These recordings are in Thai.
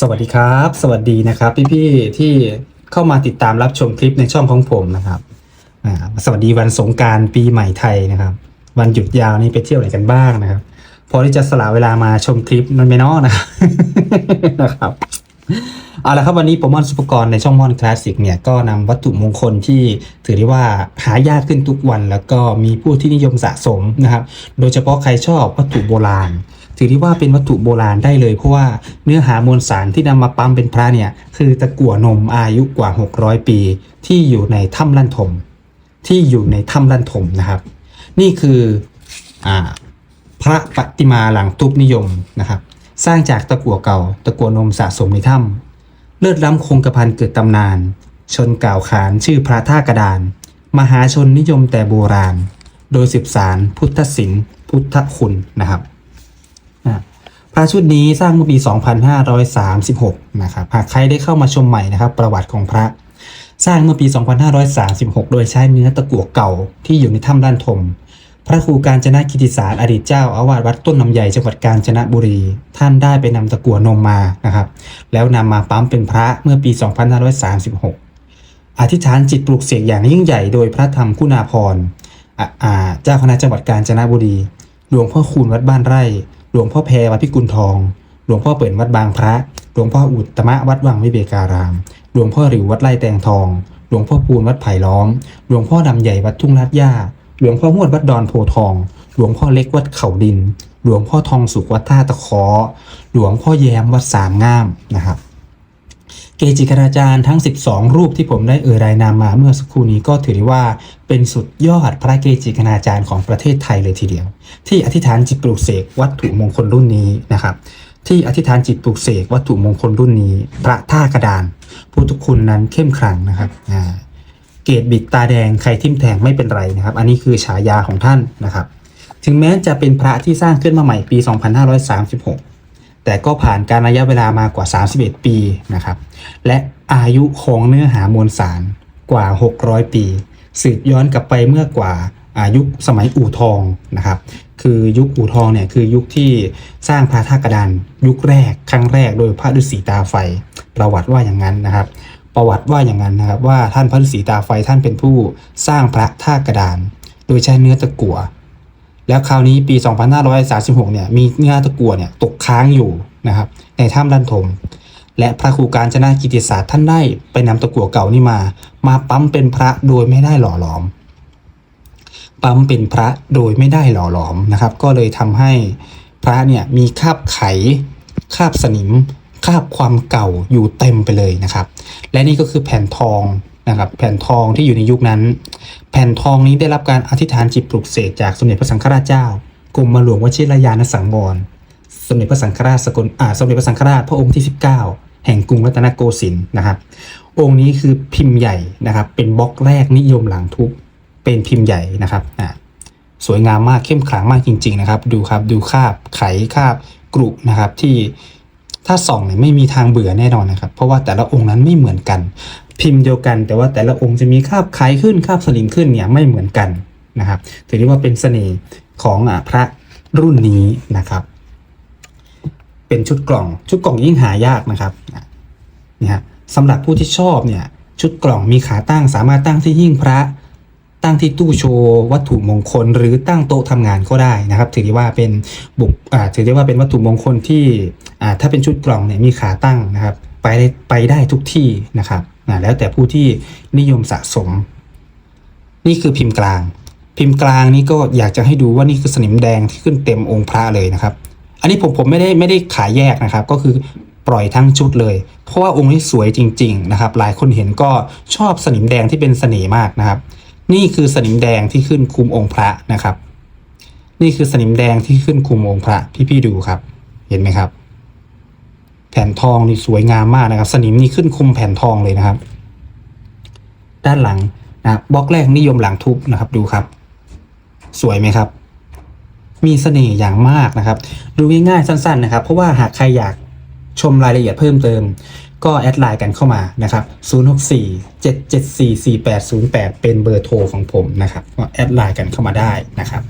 สวัสดีครับ สวัสดีนะครับ พี่ๆที่เข้ามาติดตามรับชมคลิปในช่องของผมนะครับสวัสดีวันสงการปีใหม่ไทยนะครับ วันหยุดยาวนี้ไปเที่ยวไหนกันบ้างนะครับ พอที่จะสละเวลามาชมคลิปมันไม่นอนะครับนะครับเอาละครับวันนี้ผมมอนสุปกรณ์ในช่องมอนคลาสสิกเนี่ยก็นำวัตถุมงคลที่ถือได้ว่าหายากขึ้นทุกวัน แล้วก็มีผู้ที่นิยมสะสมนะครับ โดยเฉพาะใครชอบวัตถุโบราณ ถือได้ว่าเป็นวัตถุโบราณได้เลย เพราะว่าเนื้อหามวลสารที่นำมาปั๊มเป็นพระเนี่ยคือตะกั่วนมอายุกว่า 600 ปี ที่อยู่ในถ้ำลั่นทม ที่อยู่ในถ้ำลั่นทมนะครับ นี่คืออพระปฏิมาหลังทุบนิยมนะครับ สร้างจากตะกั่วเก่า ตะกั่วนมสะสมในถ้ำเลิศล้ำคงกระพันเกิดตำนาน ชนกล่าวขานชื่อพระท่ากระดาน มหาชนนิยมแต่โบราณ โดยสืบสารพุทธศิลป์พุทธคุณนะครับ พระชุดนี้สร้างเมื่อปี 2536 นะครับ หากใครได้เข้ามาชมใหม่นะครับ ประวัติของพระ สร้างเมื่อปี 2536 โดยใช้เนื้อตะกั่วเก่าที่อยู่ในถ้ำด้านทมพระครูการจนะกิติสารอดีตเจ้าอาวาสวัดต้นน้ำใหญ่จังหวัดกาญจนบุรี ท่านได้ไปนำตะกั่วนมมานะครับ แล้วนำมาปั๊มเป็นพระเมื่อปี 2536 อธิษฐานจิตปลูกเสกอย่างยิ่งใหญ่โดยพระธรรมคุณาภรณ์อะอ่าเจ้าคณะจังหวัดกาญจนบุรี หลวงพ่อคูณวัดบ้านไร่ ลวงพ่อแพรวัดพิกุลทอง หลวงพ่อเปิ่นวัดบางพระ หลวงพ่ออุตตมะวัดวังวิเบการาม หลวงพ่อหริววัดไร่แตงทอง หลวงพ่อปูนวัดไผ่ล้อม หลวงพ่อดำใหญ่วัดทุ่งลาดย่า หลวงพ่อมวดวัดดอนโพทอง หลวงพ่อเล็กวัดเขาดิน หลวงพ่อทองสุกวัดท่าตะเคอหลวงพ่อแย้มวัดสามงามนะครับ เกจิคณาจารย์ทั้ง 12 รูปที่ผมได้เอ่ยรายนามมาเมื่อสักครู่นี้ก็ถือได้ว่าเป็นสุดยอดพระเกจิคณาจารย์ของประเทศไทยเลยทีเดียว ที่อธิษฐานจิตปลูกเสกวัตถุมงคลรุ่นนี้นะครับ ที่อธิษฐานจิตปลูกเสกวัตถุมงคลรุ่นนี้ พระท่ากระดานพุทธคุณนั้นเข้มขลังนะครับเกตบิดตาแดงใครทิ่มแทงไม่เป็นไรนะครับ อันนี้คือฉายาของท่านนะครับ ถึงแม้จะเป็นพระที่สร้างขึ้นมาใหม่ปี 2536 แต่ก็ผ่านการระยะเวลามากว่า 31 ปีนะครับ และอายุของเนื้อหามวลสารกว่า 600 ปี สืบย้อนกลับไปเมื่อกว่าอายุสมัยอู่ทองนะครับ คือยุคอู่ทองเนี่ยคือยุคที่สร้างพระท่ากระดานยุคแรกครั้งแรกโดยพระฤาษีตาไฟ ประวัติว่าอย่างนั้นนะครับ ประวัติว่าอย่างนั้นนะครับว่าท่านพระฤาษีตาไฟท่านเป็นผู้สร้างพระท่ากระดาน โดยใช้เนื้อตะกั่ว แล้วคราวนี้ปี 2536 เนี่ยมีเนื้อตะกั่วเนี่ยตกค้างอยู่นะครับในถ้ำด้านทม และพระครูการจนากิติศาสตร์ท่านได้ไปนำตะกั่วเก่านี่มา มาปั๊มเป็นพระโดยไม่ได้หล่อหลอม ปั๊มเป็นพระโดยไม่ได้หล่อหลอมนะครับ ก็เลยทำให้พระเนี่ยมีคาบไข คาบสนิม คาบความเก่าอยู่เต็มไปเลยนะครับ และนี่ก็คือแผ่นทอง นะครับแผ่นทองที่อยู่ในยุคนั้น แผ่นทองนี้ได้รับการอธิษฐานจิตปลุกเสกจากสมเด็จพระสังฆราชเจ้ากรมหลวงวชิรยานสังวรสมเด็จพระสังฆราชสกลอ่าสมเด็จพระสังฆราชพระองค์ที่ 19 แห่งกรุงรัตนโกสินทร์นะครับ องค์นี้คือพิมพ์ใหญ่นะครับ เป็นบล็อกแรกนิยมหลังทุบเป็นพิมพ์ใหญ่นะครับอ่าสวยงามมากเข้มขลังมากจริง ๆ นะครับ ดูครับดูคาบไขคาบกรุนะครับที่ถ้าส่องเนี่ยไม่มีทางเบื่อแน่นอนนะครับ เพราะว่าแต่ละองค์นั้นไม่เหมือนกัน พิมพ์เดียวกัน แต่ว่าแต่ละองค์จะมีคาบไขขึ้นคาบสลิมขึ้นเนี่ยไม่เหมือนกันนะครับถือได้ว่าเป็นเสน่ห์ของอ่าพระรุ่นนี้นะครับ เป็นชุดกล่องชุดกล่องยิ่งหายากนะครับนี่ฮะสำหรับผู้ที่ชอบเนี่ยชุดกล่องมีขาตั้งสามารถตั้งที่หิ้งพระตั้งที่ตู้โชว์วัตถุมงคล หรือตั้งโต๊ะทำงานก็ได้นะครับ ถือได้ว่าเป็นบุกถือได้ว่าเป็นวัตถุมงคลที่อ่าถ้าเป็นชุดกล่องเนี่ยมีขาตั้งนะครับ ไปได้ไปได้ทุกที่นะครับ อ่าแล้วแต่ผู้ที่นิยมสะสม นี่คือพิมพ์กลาง พิมพ์กลางนี่ก็อยากจะให้ดูว่านี่คือสนิมแดงที่ขึ้นเต็มองค์พระเลยนะครับ อันนี้ผมผมไม่ได้ไม่ได้ขายแยกนะครับ ก็คือปล่อยทั้งชุดเลย เพราะว่าองค์นี้สวยจริง ๆ นะครับ หลายคนเห็นก็ชอบสนิมแดงที่เป็นเสน่ห์มากนะครับ นี่คือสนิมแดงที่ขึ้นคุมองค์พระนะครับ นี่คือสนิมแดงที่ขึ้นคุมองค์พระพี่ๆดูครับ เห็นไหมครับ ผ่นทองนี่สวยงามมากนะครับ สนิมนี่ขึ้นคุมแผ่นทองเลยนะครับ ด้านหลังนะบบล็อกแรกนิยมหลังทุบนะครับดูครับ สวยไหมครับ มีเสน่ห์อย่างมากนะครับ ดูง่ายๆสั้น ๆ นะครับ เพราะว่าหากใครอยากชมรายละเอียดเพิ่มเติม ก็แอดไลน์กันเข้ามานะครับ 064 774 4808 เป็นเบอร์โทรของผมนะครับก็แอดไลน์กันเข้ามาได้นะครับ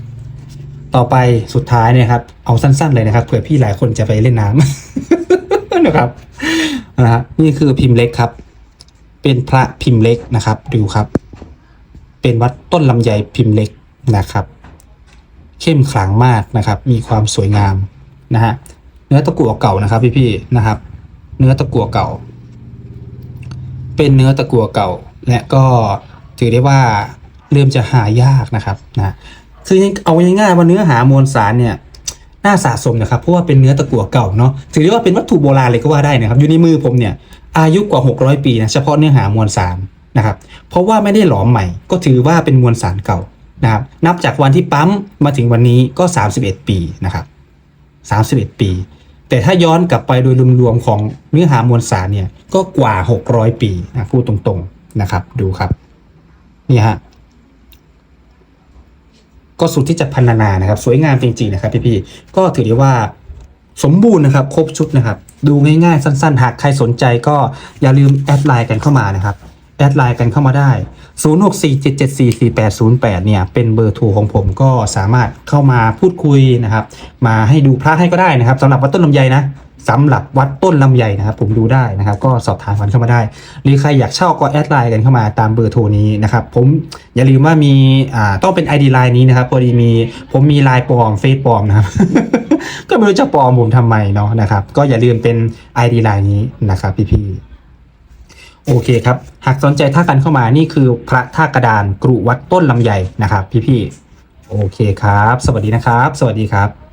ต่อไปสุดท้ายเนี่ยครับ เอาสั้น ๆ เลยนะครับเผื่อพี่หลายคนจะไปเล่นน้ำ นะครับนะฮะนี่คือพิมพ์เล็กครับ เป็นพระพิมพ์เล็กนะครับดูครับ เป็นวัดต้นลำไยพิมพ์เล็กนะครับ เข้มขลังมากนะครับ มีความสวยงามนะฮะเนื้อตะกั่วเก่านะครับ พี่ๆนะครับ เนื้อตะกั่วเก่า เป็นเนื้อตะกั่วเก่า และก็ถือได้ว่าเริ่มจะหายากนะครับนะคือเอาง่ายๆว่าเนื้อหามวลสารเนี่ย น่าสะสมนะครับ เพราะว่าเป็นเนื้อตะกั่วเก่าเนาะถือได้ว่าเป็นวัตถุโบราณเลยก็ว่าได้นะครับ อยู่ในมือผมเนี่ยอายุกว่า 600 ปีนะเฉพาะเนื้อหามวลสารนะครับ เพราะว่าไม่ได้หลอมใหม่ ก็ถือว่าเป็นมวลสารเก่านะครับ นับจากวันที่ปั๊มมาถึงวันนี้ก็ 31 ปีนะครับ31 ปี แต่ถ้าย้อนกลับไปโดยรวมๆของเนื้อหามวลสารเนี่ยก็กว่า 600 ปีนะพูดตรงๆนะครับ ดูครับนี่ฮะ ก็สุดที่จะพันนานะครับ สวยงามจริงๆนะครับพี่ๆก็ถือได้ว่าสมบูรณ์นะครับ ครบชุดนะครับ ดูง่ายๆ สั้นๆ หากใครสนใจก็อย่าลืมแอดไลน์กันเข้ามานะครับ แอดไลน์กันเข้ามาได้ 0647744808 เนี่ย เป็นเบอร์โทรของผมก็สามารถเข้ามาพูดคุยนะครับ มาให้ดูพระให้ก็ได้นะครับสำหรับวัดต้นลำไยนะ สำหรับวัดต้นลำไยนะครับ ผมดูได้นะครับ ก็สอบถามกันเข้ามาได้ หรือใครอยากเช่าก็แอดไลน์กันเข้ามาตามเบอร์โทรนี้นะครับ ผมอย่าลืมว่ามีอ่าต้องเป็น ID ไลน์นี้นะครับพอดีมีผมมีไลน์ปลอมเฟซปลอมนะครับ ก็ไม่รู้จะปลอมผมทำไมเนาะนะครับ ก็อย่าลืมเป็น ID ไลน์นี้นะครับพี่ๆโอเคครับ หากสนใจท่ากันเข้ามานี่คือพระท่ากระดานกรุวัดต้นลำไยนะครับ พี่ๆโอเคครับ สวัสดีนะครับ สวัสดีครับ